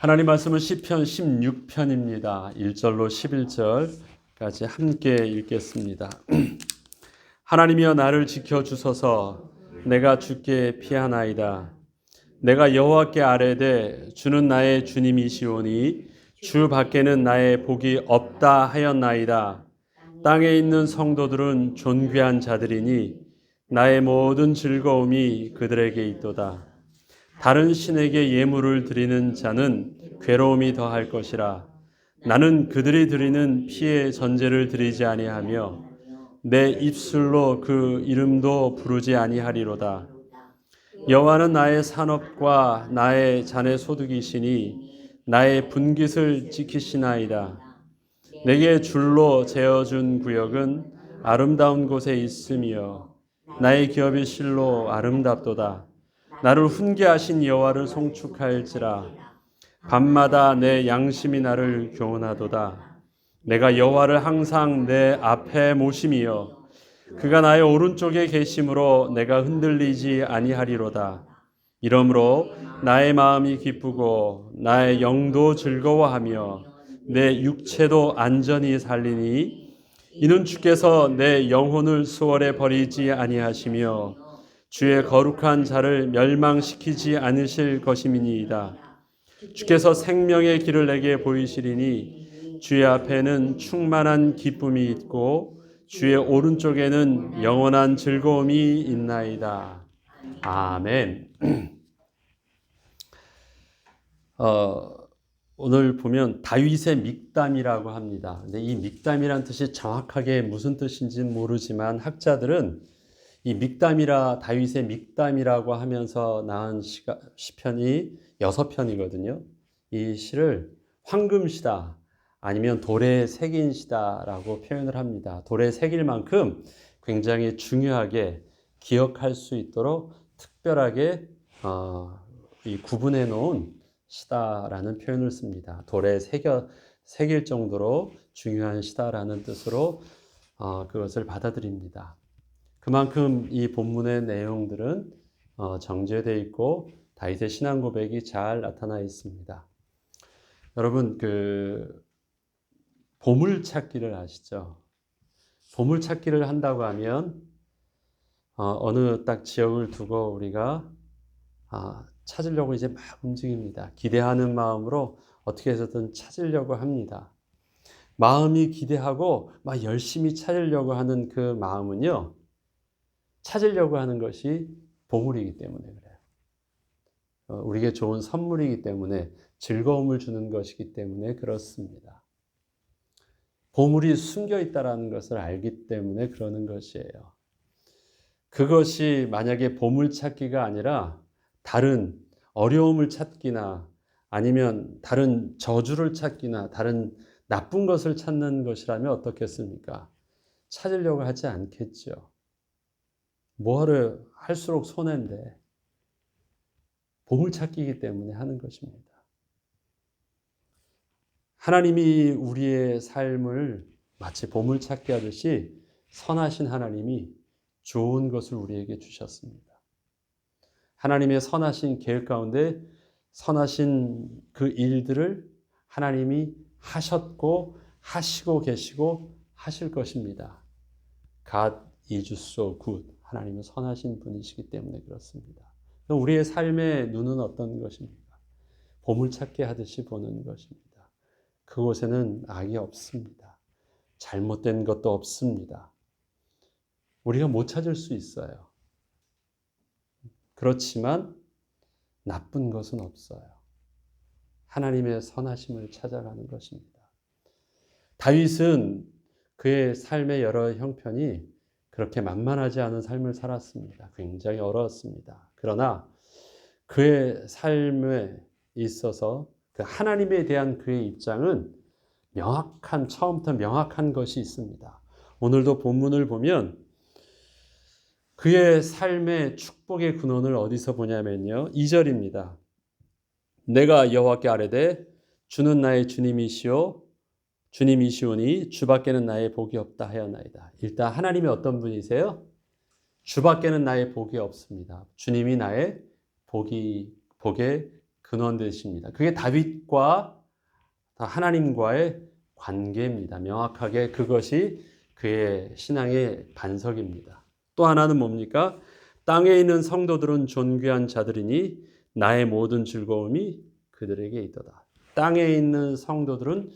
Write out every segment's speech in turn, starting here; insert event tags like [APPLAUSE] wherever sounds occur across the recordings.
하나님 말씀은 시편 16편입니다. 1절로 11절까지 함께 읽겠습니다. [CLEARS THROAT] 하나님이여 나를 지켜 주소서 내가 주께 피하나이다. 내가 여호와께 아뢰되 주는 나의 주님이시오니 주 밖에는 나의 복이 없다 하였나이다. 땅에 있는 성도들은 존귀한 자들이니 나의 모든 즐거움이 그들에게 있도다. 다른 신에게 예물을 드리는 자는 괴로움이 더할 것이라. 나는 그들이 드리는 피의 전제를 드리지 아니하며 내 입술로 그 이름도 부르지 아니하리로다. 여호와는 나의 산업과 나의 잔의 소득이시니 나의 분깃을 지키시나이다. 내게 줄로 재어준 구역은 아름다운 곳에 있으며 나의 기업이 실로 아름답도다. 나를 훈계하신 여호와를 송축할지라 밤마다 내 양심이 나를 교훈하도다. 내가 여호와를 항상 내 앞에 모심이여 그가 나의 오른쪽에 계심으로 내가 흔들리지 아니하리로다. 이러므로 나의 마음이 기쁘고 나의 영도 즐거워하며 내 육체도 안전히 살리니 이는 주께서 내 영혼을 수월에 버리지 아니하시며 주의 거룩한 자를 멸망시키지 않으실 것임이니이다. 주께서 생명의 길을 내게 보이시리니 주의 앞에는 충만한 기쁨이 있고 주의 오른쪽에는 영원한 즐거움이 있나이다. 아멘. [CLEARS THROAT] 어, 오늘 보면 다윗의 믹담이라고 합니다. 근데 이 믹담이란 뜻이 정확하게 무슨 뜻인지는 모르지만 학자들은 이 믹담이라 다윗의 믹담이라고 하면서 나온 시가, 시편이 여섯 편이거든요. 이 시를 황금시다 아니면 돌에 새긴 시다라고 표현을 합니다. 돌에 새길 만큼 굉장히 중요하게 기억할 수 있도록 특별하게 어, 이 구분해 놓은 시다라는 표현을 씁니다. 돌에 새겨 새길 정도로 중요한 시다라는 뜻으로 어, 그것을 받아들입니다. 그만큼 이 본문의 내용들은 어, 정제되어 있고 다윗의 신앙 고백이 잘 나타나 있습니다. 여러분 그 보물 찾기를 아시죠? 보물 찾기를 한다고 하면 어, 느딱 지역을 두고 우리가 아, 찾으려고 이제 막 움직입니다. 기대하는 마음으로 어떻게 해서든 찾으려고 합니다. 마음이 기대하고 막 열심히 찾으려고 하는 그 마음은요, 찾으려고 하는 것이 보물이기 때문에 그래요. 어, 우리에게 좋은 선물이기 때문에 즐거움을 주는 것이기 때문에 그렇습니다. 보물이 숨겨 있다라는 것을 알기 때문에 그러는 것이에요. 그것이 만약에 보물 찾기가 아니라 다른 어려움을 찾기나 아니면 다른 저주를 찾기나 다른 나쁜 것을 찾는 것이라면 어떻겠습니까? 찾으려고 하지 않겠죠. 뭐하러 할수록 손해인데 보물 찾기이기 때문에 하는 것입니다. 하나님이 우리의 삶을 마치 보물 찾기 하듯이 선하신 하나님이 좋은 것을 우리에게 주셨습니다. 하나님의 선하신 계획 가운데 선하신 그 일들을 하나님이 하셨고 하시고 계시고 하실 것입니다. God is so good. 하나님은 선하신 분이시기 때문에 그렇습니다. 우리의 삶의 눈은 어떤 것입니까? 보물찾기 하듯이 보는 것입니다. 그곳에는 악이 없습니다. 잘못된 것도 없습니다. 우리가 못 찾을 수 있어요. 그렇지만 나쁜 것은 없어요. 하나님의 선하심을 찾아가는 것입니다. 다윗은 그의 삶의 여러 형편이 그렇게 만만하지 않은 삶을 살았습니다. 굉장히 어려웠습니다. 그러나 그의 삶에 있어서 그 하나님에 대한 그의 입장은 명확한 처음부터 명확한 것이 있습니다. 오늘도 본문을 보면 그의 삶의 축복의 근원을 어디서 보냐면요. 2절입니다. 내가 여호와께 아뢰되 주는 나의 주님이시오 주님이시오니 주밖에는 나의 복이 없다 하였나이다. 일단 하나님이 어떤 분이세요? 주밖에는 나의 복이 없습니다. 주님이 나의 복이 복의 근원 되십니다. 그게 다윗과 하나님과의 관계입니다. 명확하게 그것이 그의 신앙의 반석입니다. 또 하나는 뭡니까? 땅에 있는 성도들은 존귀한 자들이니 나의 모든 즐거움이 그들에게 있도다. 땅에 있는 성도들은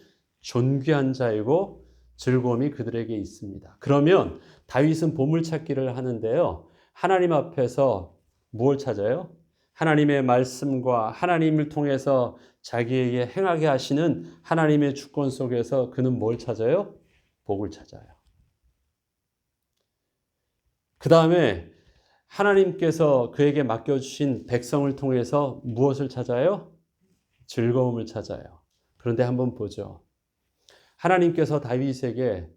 존귀한 자이고 즐거움이 그들에게 있습니다. 그러면 다윗은 보물찾기를 하는데요. 하나님 앞에서 무엇을 찾아요? 하나님의 말씀과 하나님을 통해서 자기에게 행하게 하시는 하나님의 주권 속에서 그는 뭘 찾아요? 복을 찾아요. 그 다음에 하나님께서 그에게 맡겨주신 백성을 통해서 무엇을 찾아요? 즐거움을 찾아요. 그런데 한번 보죠. 하나님께서 다윗에게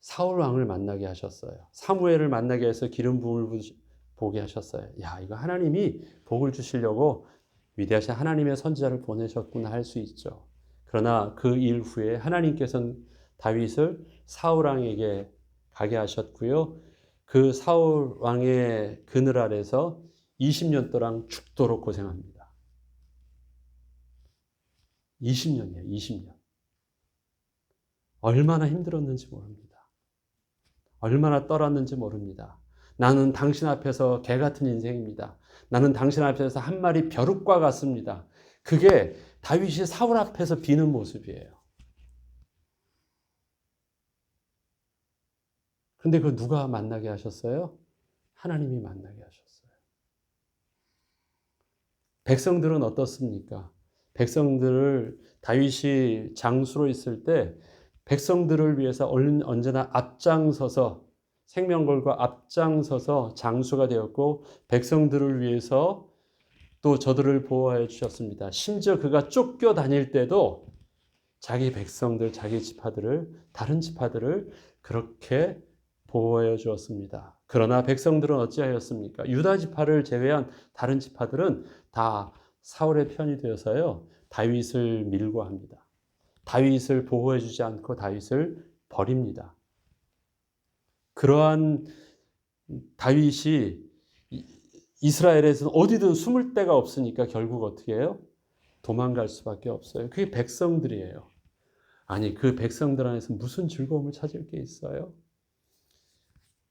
사울 왕을 만나게 하셨어요. 사무엘을 만나게 해서 기름 부음을 보게 하셨어요. 야, 이거 하나님이 복을 주시려고 위대하신 하나님의 선지자를 보내셨구나 할 수 있죠. 그러나 그 일 후에 하나님께서는 다윗을 사울 왕에게 가게 하셨고요. 그 사울 왕의 그늘 아래서 20년 동안 죽도록 고생합니다. 20년이에요, 20년. 얼마나 힘들었는지 모릅니다. 얼마나 떨었는지 모릅니다. 나는 당신 앞에서 개 같은 인생입니다. 나는 당신 앞에서 한 마리 벼룩과 같습니다. 그게 다윗이 사울 앞에서 비는 모습이에요. 근데 그 누가 만나게 하셨어요? 하나님이 만나게 하셨어요. 백성들은 어떻습니까? 백성들을 다윗이 장수로 있을 때 백성들을 위해서 언제나 앞장서서 생명 걸고 앞장서서 장수가 되었고 백성들을 위해서 또 저들을 보호해 주셨습니다. 심지어 그가 쫓겨 다닐 때도 자기 백성들, 자기 지파들을 다른 지파들을 그렇게 보호해 주었습니다. 그러나 백성들은 어찌하였습니까? 유다 지파를 제외한 다른 지파들은 다 사울의 편이 되어서요. 다윗을 밀고 합니다. 다윗을 보호해 주지 않고 다윗을 버립니다. 그러한 다윗이 이스라엘에서는 어디든 숨을 데가 없으니까 결국 어떻게 해요? 도망갈 수밖에 없어요. 그게 백성들이에요. 아니, 그 백성들 안에서 무슨 즐거움을 찾을 게 있어요?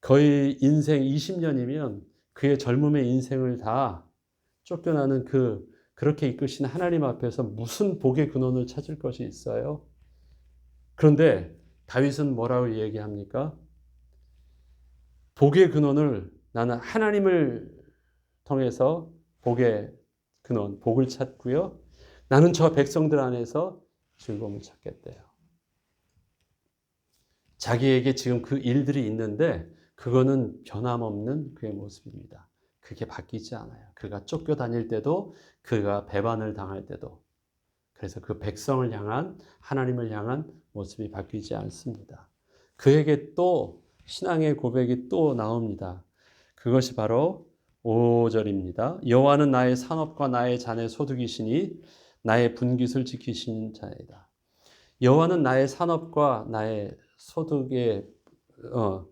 거의 인생 20년이면 그의 젊음의 인생을 다 쫓겨나는 그 그렇게 이끄신 하나님 앞에서 무슨 복의 근원을 찾을 것이 있어요? 그런데 다윗은 뭐라고 얘기합니까? 복의 근원을 나는 하나님을 통해서 복의 근원, 복을 찾고요. 나는 저 백성들 안에서 즐거움을 찾겠대요. 자기에게 지금 그 일들이 있는데 그거는 변함없는 그의 모습입니다. 그게 바뀌지 않아요. 그가 쫓겨 다닐 때도 그가 배반을 당할 때도 그래서 그 백성을 향한 하나님을 향한 모습이 바뀌지 않습니다. 그에게 또 신앙의 고백이 또 나옵니다. 그것이 바로 5절입니다. 여호와는 나의 산업과 나의 잔의 소득이시니 나의 분깃을 지키시는 자이다. 여호와는 나의 산업과 나의 소득의 어,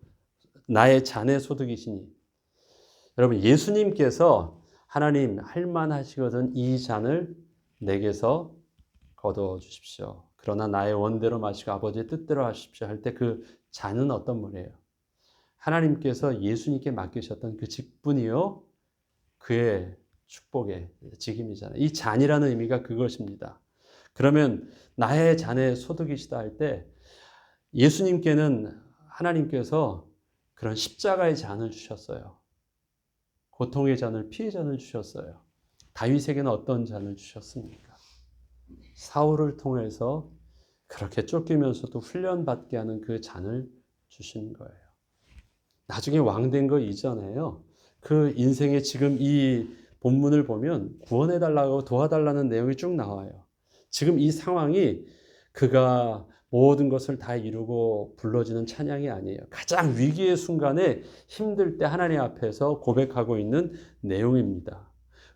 나의 잔의 소득이시니 여러분 예수님께서 하나님 할만하시거든 이 잔을 내게서 거둬 주십시오. 그러나 나의 원대로 마시고 아버지의 뜻대로 하십시오 할 때 그 잔은 어떤 물이에요? 하나님께서 예수님께 맡기셨던 그 직분이요 그의 축복의 직임이잖아요. 이 잔이라는 의미가 그것입니다. 그러면 나의 잔의 소득이시다 할 때 예수님께는 하나님께서 그런 십자가의 잔을 주셨어요. 고통의 잔을 피해 잔을 주셨어요. 다윗에게는 어떤 잔을 주셨습니까? 사울을 통해서 그렇게 쫓기면서도 훈련받게 하는 그 잔을 주신 거예요. 나중에 왕 된 거 이전에요. 그 인생의 지금 이 본문을 보면 구원해달라고 도와달라는 내용이 쭉 나와요. 지금 이 상황이 그가 모든 것을 다 이루고 불러지는 찬양이 아니에요. 가장 위기의 순간에 힘들 때 하나님 앞에서 고백하고 있는 내용입니다.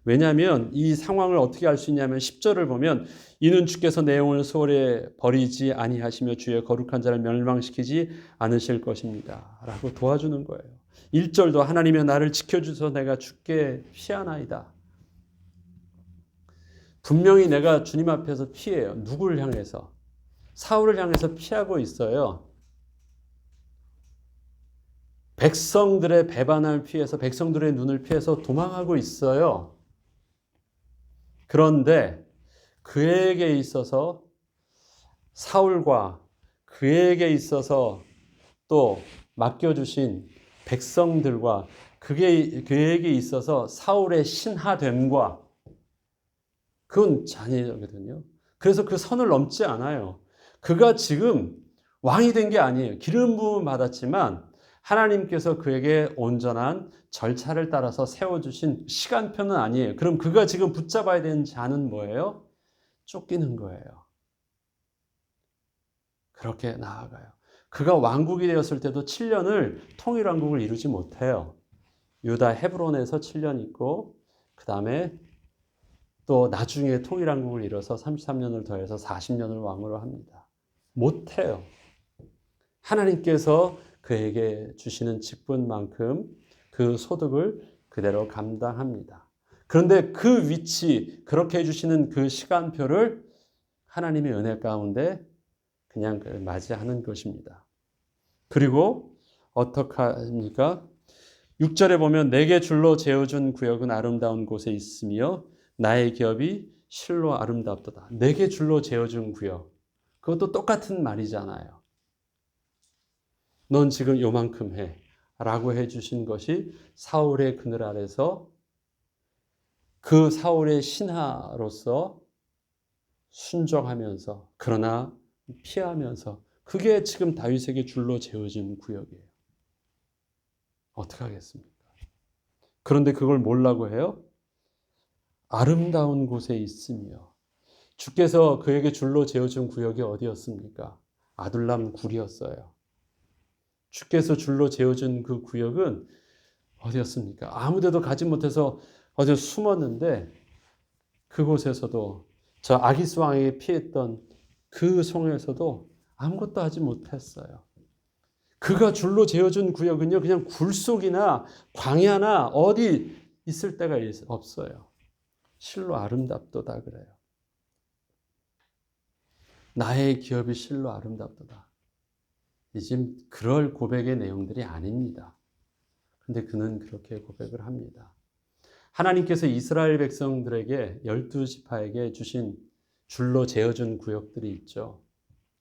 왜냐하면 이 상황을 어떻게 알 수 있냐면 10절을 보면 이는 주께서 내용을 소홀히 버리지 아니하시며 주의 거룩한 자를 멸망시키지 않으실 것입니다. 라고 도와주는 거예요. 1절도 하나님의 나를 지켜주셔서 내가 죽게 피하나이다. 분명히 내가 주님 앞에서 피해요. 누구를 향해서? 사울을 향해서 피하고 있어요. 백성들의 배반을 피해서 백성들의 눈을 피해서 도망하고 있어요. 그런데 그에게 있어서 사울과 그에게 있어서 또 맡겨주신 백성들과 그게 그에게 있어서 사울의 신하됨과 그건 잔이거든요. 그래서 그 선을 넘지 않아요. 그가 지금 왕이 된 게 아니에요. 기름 부음 받았지만 하나님께서 그에게 온전한 절차를 따라서 세워주신 시간표는 아니에요. 그럼 그가 지금 붙잡아야 되는 자는 뭐예요? 쫓기는 거예요. 그렇게 나아가요. 그가 왕국이 되었을 때도 7년을 통일왕국을 이루지 못해요. 유다 헤브론에서 7년 있고 그 다음에 또 나중에 통일왕국을 이뤄서 33년을 더해서 40년을 왕으로 합니다. 못해요. 하나님께서 그에게 주시는 직분만큼 그 소득을 그대로 감당합니다. 그런데 그 위치, 그렇게 해주시는 그 시간표를 하나님의 은혜 가운데 그냥 맞이하는 것입니다. 그리고 어떻게 합니까? 6절에 보면 내게 줄로 재어준 구역은 아름다운 곳에 있으며 나의 기업이 실로 아름답도다. 내게 줄로 재어준 구역. 그것도 똑같은 말이잖아요. 넌 지금 요만큼 해. 라고 해주신 것이 사울의 그늘 아래서 그 사울의 신하로서 순종하면서 그러나 피하면서 그게 지금 다윗에게 줄로 재어진 구역이에요. 어떻게 하겠습니까? 그런데 그걸 몰라고 해요? 아름다운 곳에 있으며 주께서 그에게 줄로 재어준 구역이 어디였습니까? 아둘람 굴이었어요. 주께서 줄로 재어준 그 구역은 어디였습니까? 아무데도 가지 못해서 어디 숨었는데 그곳에서도 저 아기스 왕에게 피했던 그 성에서도 아무것도 하지 못했어요. 그가 줄로 재어준 구역은요, 그냥 굴 속이나 광야나 어디 있을 데가 없어요. 실로 아름답도다 그래요. 나의 기업이 실로 아름답도다. 지금 그럴 고백의 내용들이 아닙니다. 근데 그는 그렇게 고백을 합니다. 하나님께서 이스라엘 백성들에게 열두 지파에게 주신 줄로 재어준 구역들이 있죠.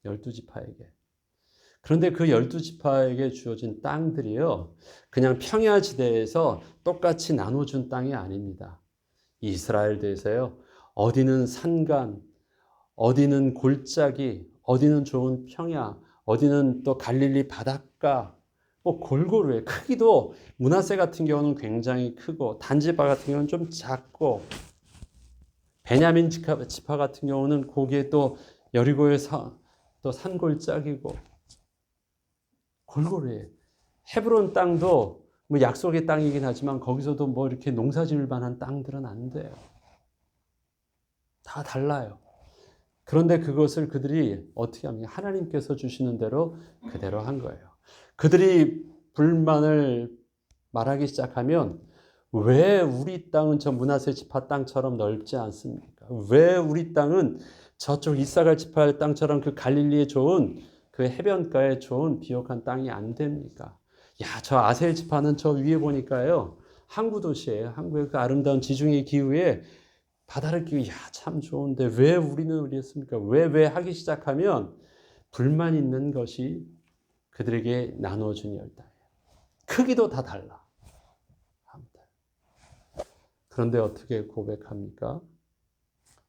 열두 지파에게. 그런데 그 열두 지파에게 주어진 땅들이요. 그냥 평야 지대에서 똑같이 나눠준 땅이 아닙니다. 이스라엘 대에서요. 어디는 산간, 어디는 골짜기, 어디는 좋은 평야, 어디는 또 갈릴리 바닷가, 뭐 골고루 해. 크기도 문하세 같은 경우는 굉장히 크고 단지파 같은 경우는 좀 작고 베냐민 지파 같은 경우는 거기에 또 여리고의 또 산골짜기고 골고루 해. 헤브론 땅도 뭐 약속의 땅이긴 하지만 거기서도 뭐 이렇게 농사 지을 만한 땅들은 안 돼요. 다 달라요. 그런데 그것을 그들이 어떻게 합니까? 하나님께서 주시는 대로 그대로 한 거예요. 그들이 불만을 말하기 시작하면 왜 우리 땅은 저 문하세 지파 땅처럼 넓지 않습니까? 왜 우리 땅은 저쪽 이사갈 지파 땅처럼 그 갈릴리에 좋은 그 해변가에 좋은 비옥한 땅이 안 됩니까? 야, 저 아셀 지파는 저 위에 보니까요. 항구 도시예요. 항구의 그 아름다운 지중해 기후에 바다를 끼고 야, 참 좋은데 왜 우리는 그랬습니까? 왜 왜 하기 시작하면 불만 있는 것이 그들에게 나눠준 열다예요. 크기도 다 달라. 그런데 어떻게 고백합니까?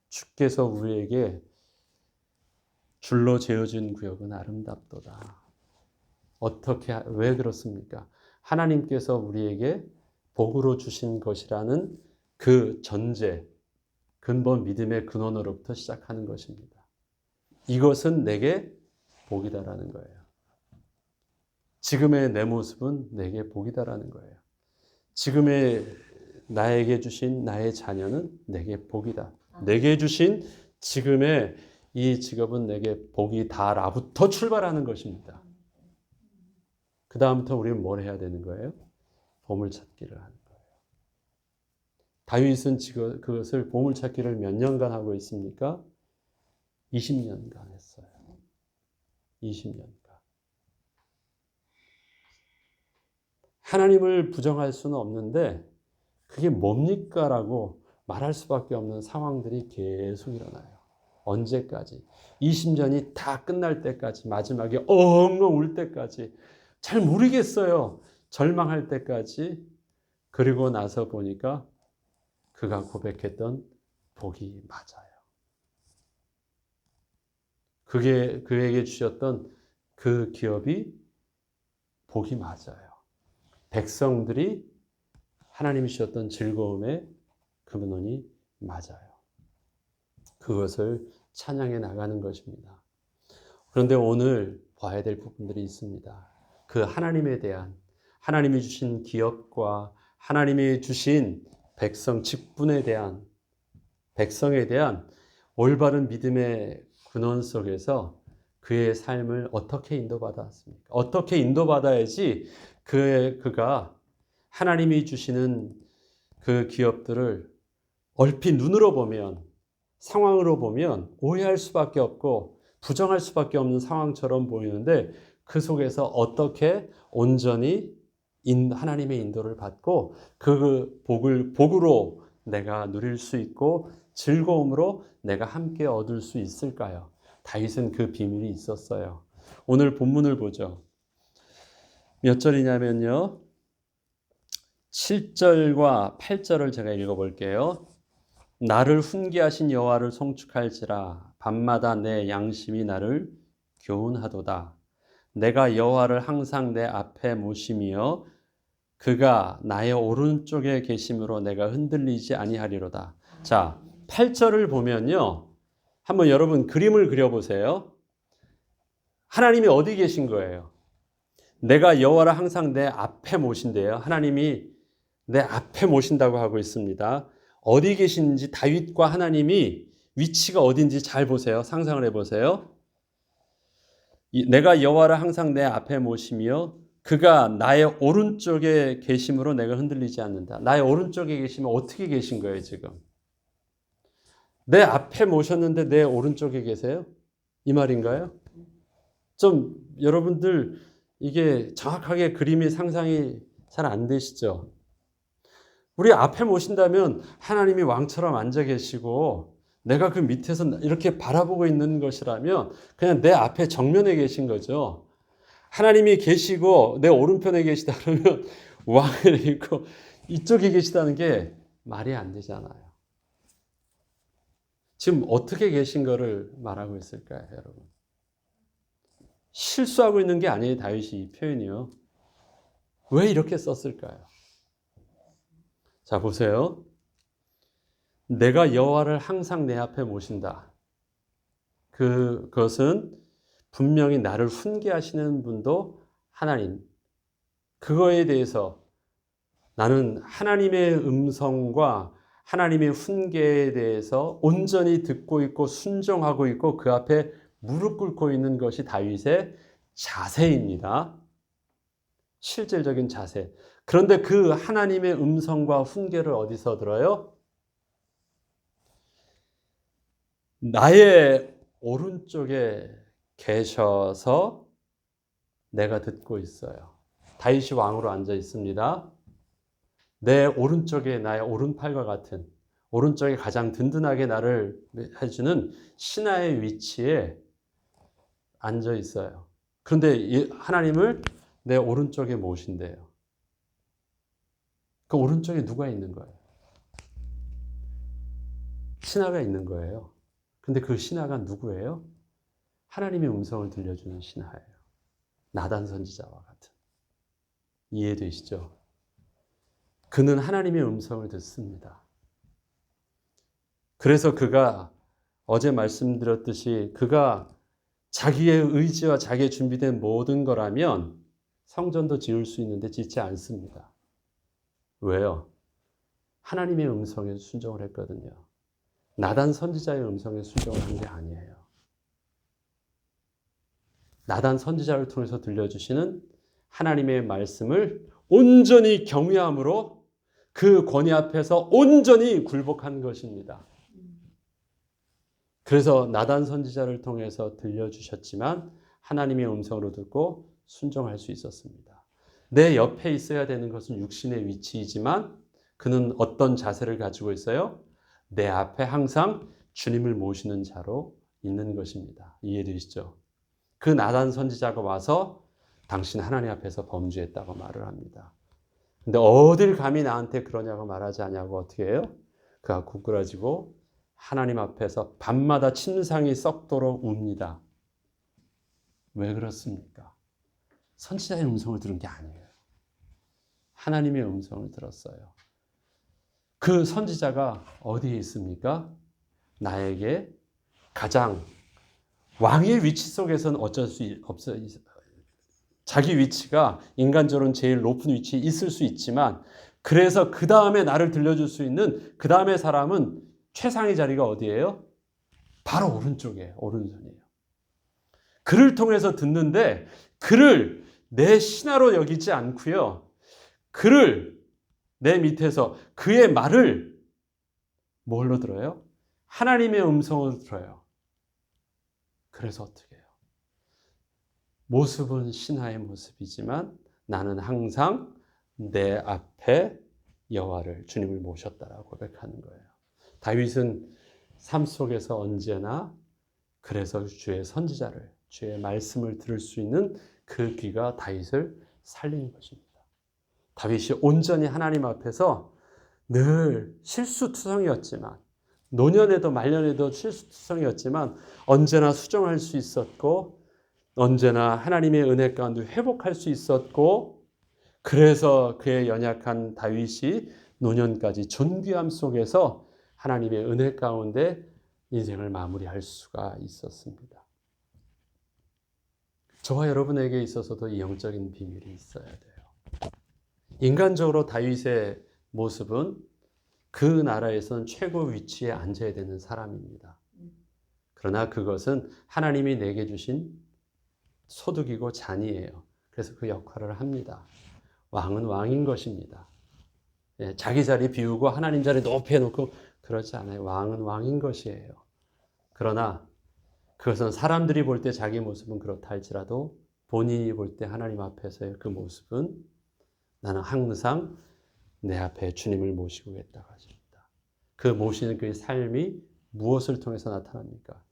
주께서 우리에게 줄로 재어진 구역은 아름답도다. 어떻게 왜 그렇습니까? 하나님께서 우리에게 복으로 주신 것이라는 그 전제, 근본 믿음의 근원으로부터 시작하는 것입니다. 이것은 내게 복이다라는 거예요. 지금의 내 모습은 내게 복이다라는 거예요. 지금의 나에게 주신 나의 자녀는 내게 복이다. 내게 주신 지금의 이 직업은 내게 복이다라부터 출발하는 것입니다. 그 다음부터 우리는 뭘 해야 되는 거예요? 보물 찾기를 하는. 다윗은 그것을 보물찾기를 몇 년간 하고 있습니까? 20년간 했어요. 20년간. 하나님을 부정할 수는 없는데 그게 뭡니까라고 말할 수밖에 없는 상황들이 계속 일어나요. 언제까지? 20년이 다 끝날 때까지 마지막에 엉엉 울 때까지 잘 모르겠어요. 절망할 때까지 그리고 나서 보니까 그가 고백했던 복이 맞아요. 그게 그에게 주셨던 그 기업이 복이 맞아요. 백성들이 하나님이 주셨던 즐거움의 근원이 맞아요. 그것을 찬양해 나가는 것입니다. 그런데 오늘 봐야 될 부분들이 있습니다. 그 하나님에 대한 하나님이 주신 기업과 하나님이 주신 백성 직분에 대한 백성에 대한 올바른 믿음의 근원 속에서 그의 삶을 어떻게 인도받았습니까? 어떻게 인도받아야지 그의 그가 하나님이 주시는 그 기업들을 얼핏 눈으로 보면 상황으로 보면 오해할 수밖에 없고 부정할 수밖에 없는 상황처럼 보이는데 그 속에서 어떻게 온전히 인, 하나님의 인도를 받고 그 복을 복으로 내가 누릴 수 있고 즐거움으로 내가 함께 얻을 수 있을까요? 다윗은 그 비밀이 있었어요. 오늘 본문을 보죠. 몇 절이냐면요. 7절과 8절을 제가 읽어 볼게요. 나를 훈계하신 여호와를 송축할지라 밤마다 내 양심이 나를 교훈하도다. 내가 여호와를 항상 내 앞에 모시며 그가 나의 오른쪽에 계심으로 내가 흔들리지 아니하리로다. 자, 8절을 보면요. 한번 여러분 그림을 그려 보세요. 하나님이 어디 계신 거예요? 내가 여호와를 항상 내 앞에 모신대요. 하나님이 내 앞에 모신다고 하고 있습니다. 어디 계신지 다윗과 하나님이 위치가 어딘지 잘 보세요. 상상을 해 보세요. 내가 여호와를 항상 내 앞에 모시며 그가 나의 오른쪽에 계심으로 내가 흔들리지 않는다. 나의 오른쪽에 계시면 어떻게 계신 거예요, 지금? 내 앞에 모셨는데 내 오른쪽에 계세요? 이 말인가요? 좀 여러분들 이게 정확하게 그림이 상상이 잘 안 되시죠? 우리 앞에 모신다면 하나님이 왕처럼 앉아 계시고 내가 그 밑에서 이렇게 바라보고 있는 것이라면 그냥 내 앞에 정면에 계신 거죠. 하나님이 계시고 내 오른편에 계시다 그러면 [LAUGHS] 왕에 있고 이쪽에 계시다는 게 말이 안 되잖아요. 지금 어떻게 계신 거를 말하고 있을까요, 여러분? 실수하고 있는 게 아니에요, 다윗이 이 표현이요. 왜 이렇게 썼을까요? 자, 보세요. 내가 여호와를 항상 내 앞에 모신다. 그, 그것은 분명히 나를 훈계하시는 분도 하나님. 그거에 대해서 나는 하나님의 음성과 하나님의 훈계에 대해서 온전히 듣고 있고 순종하고 있고 그 앞에 무릎 꿇고 있는 것이 다윗의 자세입니다. 실질적인 자세. 그런데 그 하나님의 음성과 훈계를 어디서 들어요? 나의 오른쪽에 계셔서 내가 듣고 있어요. 다윗이 왕으로 앉아 있습니다. 내 오른쪽에 나의 오른팔과 같은 오른쪽에 가장 든든하게 나를 해주는 신하의 위치에 앉아 있어요. 그런데 하나님을 내 오른쪽에 모신대요. 그 오른쪽에 누가 있는 거예요? 신하가 있는 거예요. 근데 그 신하가 누구예요? 하나님의 음성을 들려주는 신하예요. 나단 선지자와 같은. 이해되시죠? 그는 하나님의 음성을 듣습니다. 그래서 그가 어제 말씀드렸듯이 그가 자기의 의지와 자기의 준비된 모든 거라면 성전도 지을 수 있는데 짓지 않습니다. 왜요? 하나님의 음성에 순종을 했거든요. 나단 선지자의 음성에 순종을 한 게 아니에요. 나단 선지자를 통해서 들려주시는 하나님의 말씀을 온전히 경외함으로 그 권위 앞에서 온전히 굴복한 것입니다. 그래서 나단 선지자를 통해서 들려주셨지만 하나님의 음성으로 듣고 순종할 수 있었습니다. 내 옆에 있어야 되는 것은 육신의 위치이지만 그는 어떤 자세를 가지고 있어요? 내 앞에 항상 주님을 모시는 자로 있는 것입니다. 이해되시죠? 그 나단 선지자가 와서 당신 하나님 앞에서 범죄했다고 말을 합니다. 근데 어딜 감히 나한테 그러냐고 말하지 않냐고 어떻게 해요? 그가 구꾸라지고 하나님 앞에서 밤마다 침상이 썩도록 웁니다. 왜 그렇습니까? 선지자의 음성을 들은 게 아니에요. 하나님의 음성을 들었어요. 그 선지자가 어디에 있습니까? 나에게 가장 왕의 위치 속에서는 어쩔 수 없어. 자기 위치가 인간적으로는 제일 높은 위치에 있을 수 있지만 그래서 그 다음에 나를 들려줄 수 있는 그 다음의 사람은 최상의 자리가 어디예요? 바로 오른쪽이에요. 오른손이에요. 그를 통해서 듣는데 그를 내 신하로 여기지 않고요. 그를 내 밑에서 그의 말을 뭘로 들어요? 하나님의 음성을 들어요. 그래서 어떻게 해요? 모습은 신하의 모습이지만 나는 항상 내 앞에 여호와를 주님을 모셨다라고 고백하는 거예요. 다윗은 삶 속에서 언제나 그래서 주의 선지자를 주의 말씀을 들을 수 있는 그 귀가 다윗을 살린 것입니다. 다윗이 온전히 하나님 앞에서 늘 실수투성이었지만 노년에도 말년에도 실수투성이었지만 언제나 수정할 수 있었고 언제나 하나님의 은혜 가운데 회복할 수 있었고 그래서 그의 연약한 다윗이 노년까지 존귀함 속에서 하나님의 은혜 가운데 인생을 마무리할 수가 있었습니다. 저와 여러분에게 있어서도 이 영적인 비밀이 있어야 돼요. 인간적으로 다윗의 모습은 그 나라에서는 최고 위치에 앉아야 되는 사람입니다. 그러나 그것은 하나님이 내게 주신 소득이고 잔이에요. 그래서 그 역할을 합니다. 왕은 왕인 것입니다. 예, 자기 자리 비우고 하나님 자리 높이 해놓고 그렇지 않아요. 왕은 왕인 것이에요. 그러나 그것은 사람들이 볼 때 자기 모습은 그렇다 할지라도 본인이 볼 때 하나님 앞에서의 그 모습은 나는 항상 내 앞에 주님을 모시고 있다고 하십니다. 그 모시는 그 삶이 무엇을 통해서 나타납니까?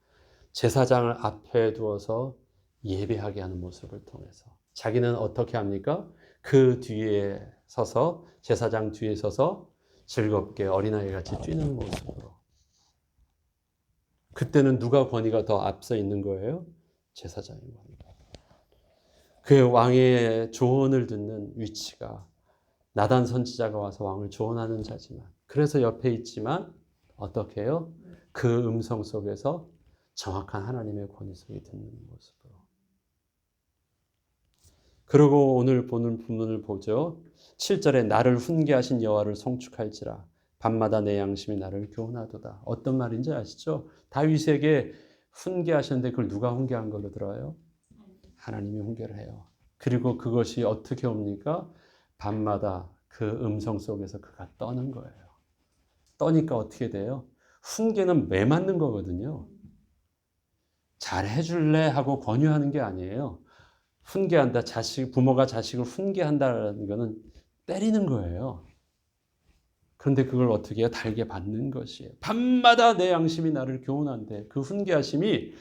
제사장을 앞에 두어서 예배하게 하는 모습을 통해서 자기는 어떻게 합니까? 그 뒤에 서서 제사장 뒤에 서서 즐겁게 어린아이 같이 뛰는 모습으로 그때는 누가 권위가 더 앞서 있는 거예요? 제사장의 권위가. 그 왕의 조언을 듣는 위치가 나단 선지자가 와서 왕을 조언하는 자지만 그래서 옆에 있지만 어떻게 해요? 그 음성 속에서 정확한 하나님의 권위 속에 듣는 모습으로. 그리고 오늘 보는 부문을 보죠. 7절에 나를 훈계하신 여호와를 송축할지라 밤마다 내 양심이 나를 교훈하도다. 어떤 말인지 아시죠? 다윗에게 훈계하셨는데 그걸 누가 훈계한 걸로 들어요? 하나님이 훈계를 해요. 그리고 그것이 어떻게 옵니까? 밤마다 그 음성 속에서 그가 떠는 거예요. 떠니까 어떻게 돼요? 훈계는 매 맞는 거거든요. 잘 해줄래 하고 권유하는 게 아니에요. 훈계한다. 자식, 부모가 자식을 훈계한다는 거는 때리는 거예요. 그런데 그걸 어떻게 해요? 달게 받는 것이에요. 밤마다 내 양심이 나를 교훈한데 그 훈계하심이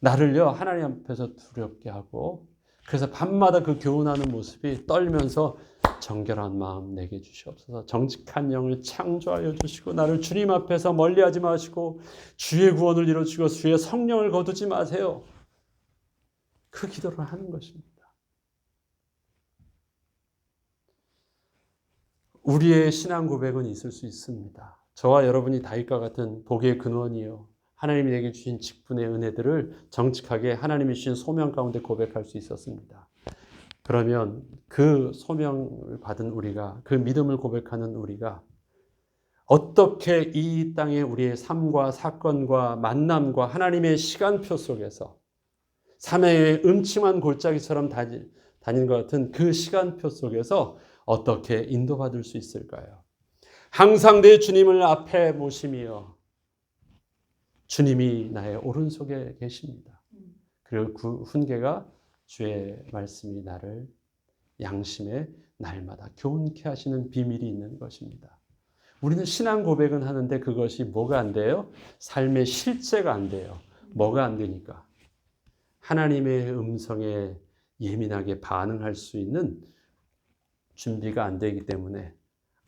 나를요, 하나님 앞에서 두렵게 하고 그래서 밤마다 그 교훈하는 모습이 떨면서 정결한 마음 내게 주시옵소서. 정직한 영을 창조하여 주시고 나를 주님 앞에서 멀리하지 마시고 주의 구원을 이루시고 주의 성령을 거두지 마세요. 그 기도를 하는 것입니다. 우리의 신앙 고백은 있을 수 있습니다. 저와 여러분이 다윗과 같은 복의 근원이요. 하나님이 내게 주신 직분의 은혜들을 정직하게 하나님이 주신 소명 가운데 고백할 수 있었습니다. 그러면 그 소명을 받은 우리가, 그 믿음을 고백하는 우리가 어떻게 이 땅에 우리의 삶과 사건과 만남과 하나님의 시간표 속에서 삶의 음침한 골짜기처럼 다닌 것 같은 그 시간표 속에서 어떻게 인도받을 수 있을까요? 항상 내 주님을 앞에 모심이여 주님이 나의 오른속에 계십니다. 그리고 그 훈계가 주의 말씀이 나를 양심에 날마다 교훈케 하시는 비밀이 있는 것입니다. 우리는 신앙 고백은 하는데 그것이 뭐가 안 돼요? 삶의 실제가 안 돼요. 뭐가 안 되니까? 하나님의 음성에 예민하게 반응할 수 있는 준비가 안 되기 때문에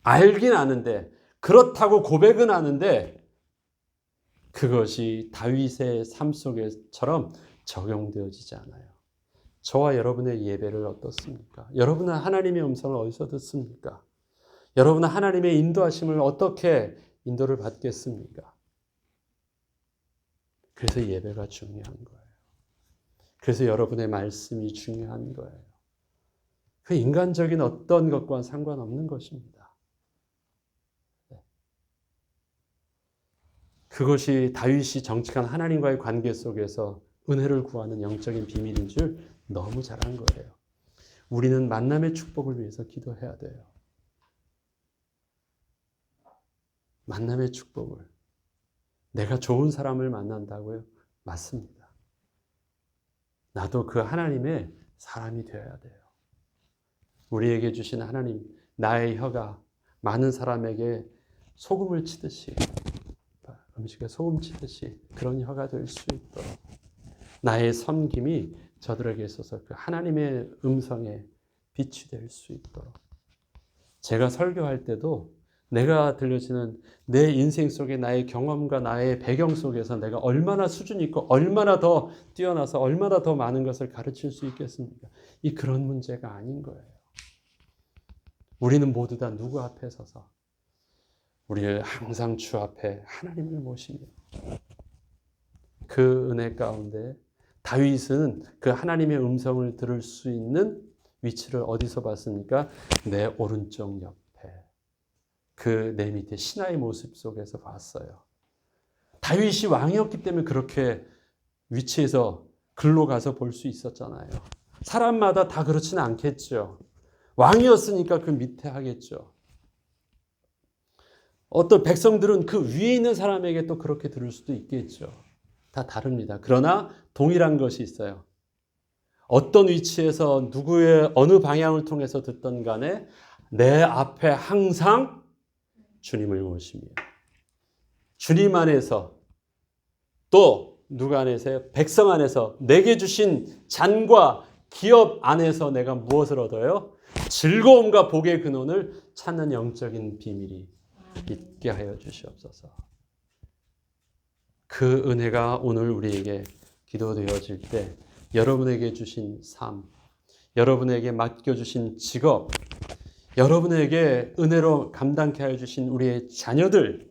알긴 아는데 그렇다고 고백은 하는데 그것이 다윗의 삶 속에처럼 적용되어지지 않아요. 저와 여러분의 예배를 어떻습니까? 여러분은 하나님의 음성을 어디서 듣습니까? 여러분은 하나님의 인도하심을 어떻게 인도를 받겠습니까? 그래서 예배가 중요한 거예요. 그래서 여러분의 말씀이 중요한 거예요. 그 인간적인 어떤 것과 상관없는 것입니다. 네. 그것이 다윗이 정직한 하나님과의 관계 속에서 은혜를 구하는 영적인 비밀인 줄 너무 잘한 거예요. 우리는 만남의 축복을 위해서 기도해야 돼요. 만남의 축복을. 내가 좋은 사람을 만난다고요? 맞습니다. 나도 그 하나님의 사람이 되어야 돼요. 우리에게 주신 하나님, 나의 혀가 많은 사람에게 소금을 치듯이, 음식에 소금 치듯이 그런 혀가 될 수 있도록 나의 섬김이 저들에게 있어서 그 하나님의 음성에 빛이 될 수 있도록 제가 설교할 때도 내가 들려지는 내 인생 속에 나의 경험과 나의 배경 속에서 내가 얼마나 수준 있고 얼마나 더 뛰어나서 얼마나 더 많은 것을 가르칠 수 있겠습니까? 이 그런 문제가 아닌 거예요. 우리는 모두 다 누구 앞에 서서 우리를 항상 주 앞에 하나님을 모시며 그 은혜 가운데 다윗은 그 하나님의 음성을 들을 수 있는 위치를 어디서 봤습니까? 내 오른쪽 옆에 그 내 밑에 신하의 모습 속에서 봤어요. 다윗이 왕이었기 때문에 그렇게 위치에서 글로 가서 볼 수 있었잖아요. 사람마다 다 그렇지는 않겠죠. 왕이었으니까 그 밑에 하겠죠. 어떤 백성들은 그 위에 있는 사람에게 또 그렇게 들을 수도 있겠죠. 다 다릅니다. 그러나 동일한 것이 있어요. 어떤 위치에서 누구의 어느 방향을 통해서 듣던 간에 내 앞에 항상 주님을 모시며 주님 안에서 또 누가 안에서요? 백성 안에서 내게 주신 잔과 기업 안에서 내가 무엇을 얻어요? 즐거움과 복의 근원을 찾는 영적인 비밀이 있게 하여 주시옵소서. 그 은혜가 오늘 우리에게 기도되어질 때 여러분에게 주신 삶, 여러분에게 맡겨주신 직업, 여러분에게 은혜로 감당케 하여 주신 우리의 자녀들,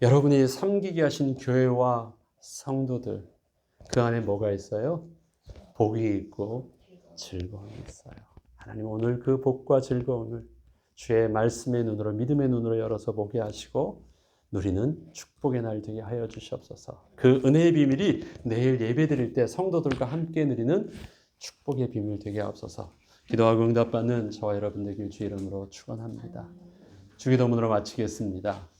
여러분이 섬기게 하신 교회와 성도들, 그 안에 뭐가 있어요? 복이 있고 즐거움이 있어요. 하나님 오늘 그 복과 즐거움을 주의 말씀의 눈으로 믿음의 눈으로 열어서 보게 하시고 누리는 축복의 날 되게 하여 주시옵소서. 그 은혜의 비밀이 내일 예배 드릴 때 성도들과 함께 누리는 축복의 비밀 되게 하옵소서. 기도하고 응답받는 저와 여러분 되길 주 이름으로 축원합니다. 주기도문으로 마치겠습니다.